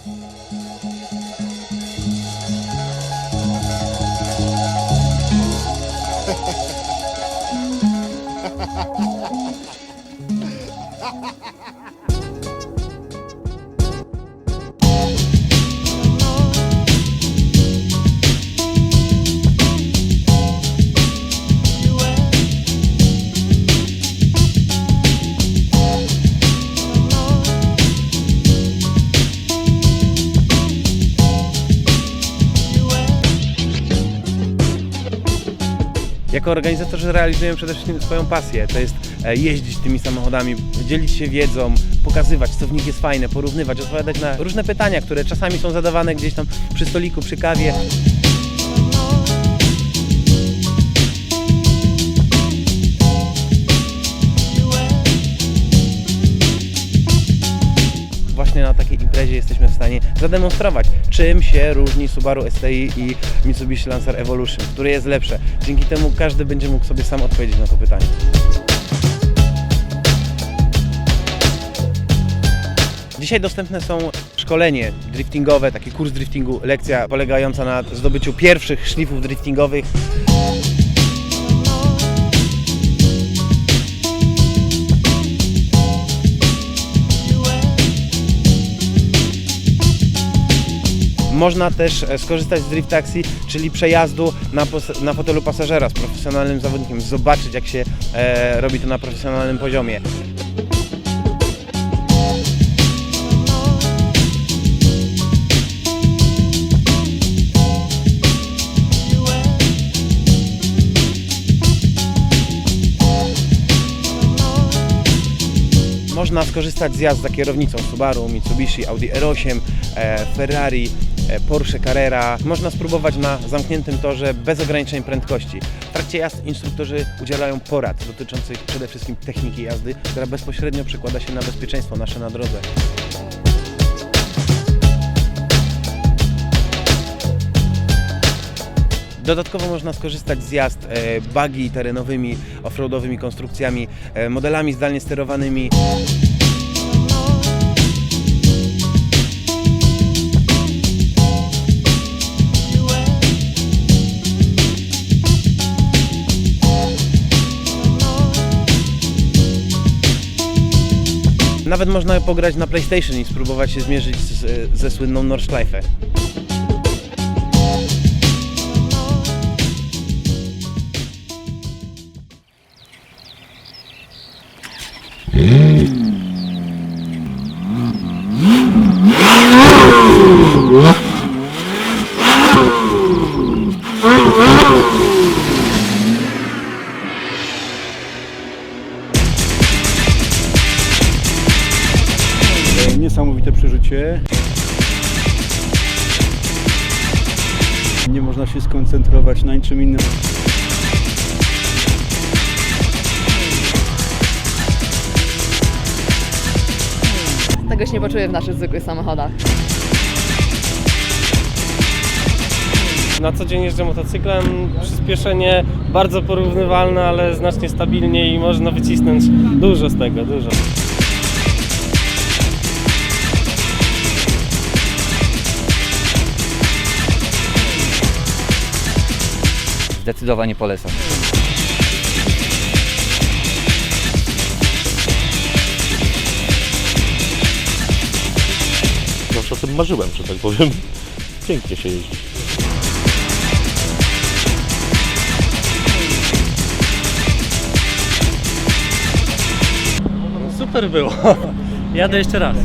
Ha ha ha! Jako organizatorzy realizujemy przede wszystkim swoją pasję, to jest e, jeździć tymi samochodami, dzielić się wiedzą, pokazywać, co w nich jest fajne, porównywać, odpowiadać na różne pytania, które czasami są zadawane gdzieś tam przy stoliku, przy kawie. Właśnie na takiej imprezie jesteśmy w stanie zademonstrować, czym się różni Subaru STI i Mitsubishi Lancer Evolution, które jest lepsze. Dzięki temu każdy będzie mógł sobie sam odpowiedzieć na to pytanie. Dzisiaj dostępne są szkolenie driftingowe, taki kurs driftingu, lekcja polegająca na zdobyciu pierwszych szlifów driftingowych. Można też e, skorzystać z Drift Taxi, czyli przejazdu na, na fotelu pasażera z profesjonalnym zawodnikiem, zobaczyć jak się e, robi to na profesjonalnym poziomie. Można skorzystać z jazd za kierownicą Subaru, Mitsubishi, Audi R8, e, Ferrari, Porsche Carrera. Można spróbować na zamkniętym torze bez ograniczeń prędkości. W trakcie jazd instruktorzy udzielają porad dotyczących przede wszystkim techniki jazdy, która bezpośrednio przekłada się na bezpieczeństwo nasze na drodze. Dodatkowo można skorzystać z jazd e, buggy terenowymi, offroadowymi konstrukcjami, e, modelami zdalnie sterowanymi. Nawet można pograć na PlayStation i spróbować się zmierzyć z, ze słynną Nordschleife. Niesamowite przeżycie. Nie można się skoncentrować na niczym innym. Tego się nie poczuję w naszych zwykłych samochodach. Na co dzień jeżdżę motocyklem, przyspieszenie bardzo porównywalne, ale znacznie stabilniej i można wycisnąć dużo z tego, dużo. Zdecydowanie polecam. Zawsze o tym marzyłem, że tak powiem. Pięknie się jeździ. Super było. Jadę jeszcze raz.